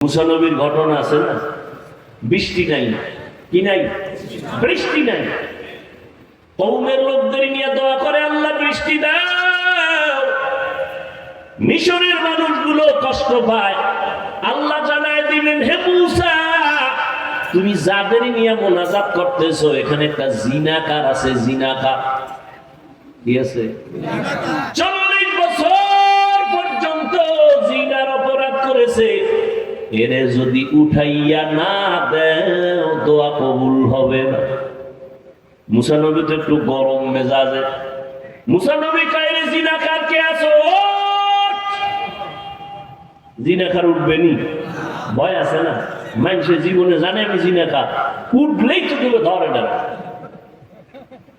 মুসানবীর ঘটনা আছে না? বৃষ্টি নাই। কি নাই? বৃষ্টি নাই। কৌমের লোকদের নিয়ে দোয়া করে আল্লাহ বৃষ্টি দাও। মিশরের মানুষগুলো কষ্ট পায়। আল্লাহ জানায় দিলেন হে মুসা তুমি যাদের নিয়ে মোনাজাত করতেছো এখানে একটা জিনাকার আছে জিনাকার কি আছে? চল্লিশ বছর পর্যন্ত জিনার অপরাধ করেছে। এরে যদি উঠাইয়া না দেও, দোয়া কবুল হবে না। মুসানবী তো একটু গরম মেজাজে। মুসানবী কায়রে জিনাকার কে আছো! জিনাকার উঠবেনি? ভয় আছে না? মানুষের জীবনে জানে আমি জিনাকার উঠলেই তো তুমি ধরে না।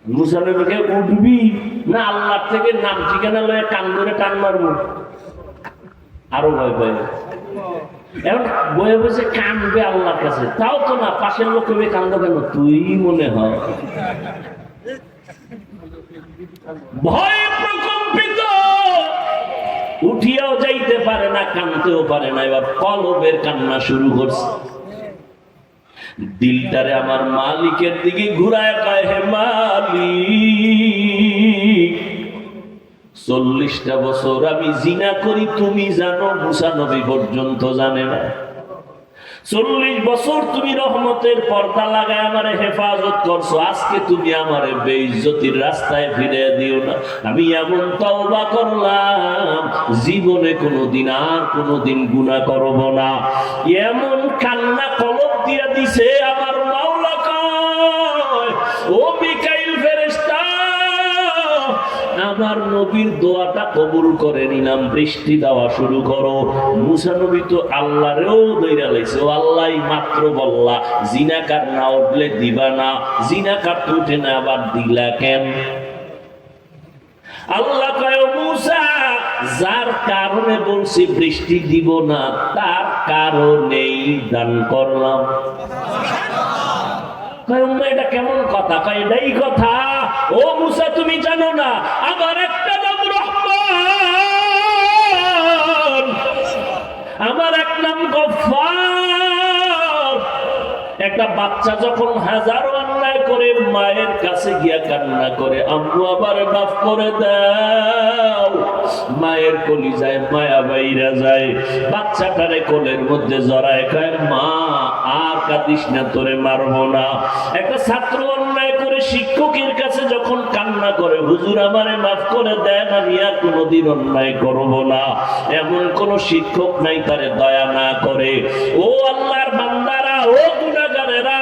মুসানবীকে উঠবি? না আল্লাহ থেকে নাম ঠিকানা লয়ে কান ধরে টান মারবো। আরও ভয় ভয় বয়ে বসে আল্লাহর কাছে। তাও তো না, পাশের কেন? তুই মনে হয়। ভয়ে প্রকম্পিত। উঠিয়াও যাইতে পারে না, কানতেও পারে না। এবার কলবের কান্না শুরু করছে। দিলটারে আমার মালিকের দিকে ঘুরায় কয়, হে মালিক চল্লিশটা বছর আমি জিনা করি, তুমি জানো, মুসা নবী পর্যন্ত জানে না। চল্লিশ বছর তুমি রহমতের পর্দা লাগায় আমার হেফাজত করছ, আজকে তুমি আমার বেইজ্জতির রাস্তায় ফিরে দিও না। আমি এমন তওবা করলাম, জীবনে কোনোদিন আর কোনোদিন গুণা করব না। এমন কান্না কলব দিয়া দিছে আমার মাওলা আমার নবীর দোয়াটা কবুল করে নিলাম বৃষ্টি দেওয়া শুরু করো। মুসা নবী তো আল্লাহরেও দৈরা লাইছে, ও আল্লাহ মাত্র বললা। জিনাকার না উঠলে দিবা না, জিনাকার তো উঠে না আবার দিলা কেন? আল্লাহ কয় মুসা, যার কারণে বলছি বৃষ্টি দিব না, তার কারণেই দান করলাম। এটা কেমন কথা? কয়, এটাই কথা। ও মুসা, তুমি জানো না একটা বাচ্চা যখন হাজারো অন্যায় করে, মায়ের কাছে গিয়া কান্না করে, আম্মু আবার মাফ করে দাও। মায়ের কলিজায় মায়া বাইরা যায়। বাচ্চাটারে কোলের মধ্যে জড়ায় খায় মা, আর কাঁদিস না, তোরে মারবো না। একটা ছাত্র অন্যায় করে শিক্ষকের কাছে যখন করে, হুজুর আমারে মাফ করে দেন, আমি আর কোনোদিন অন্যায় করব না। এমন কোন শিক্ষক নাই, তারে দয়া না করে। ও আল্লাহর বান্দারা, ও গুণাগারেরা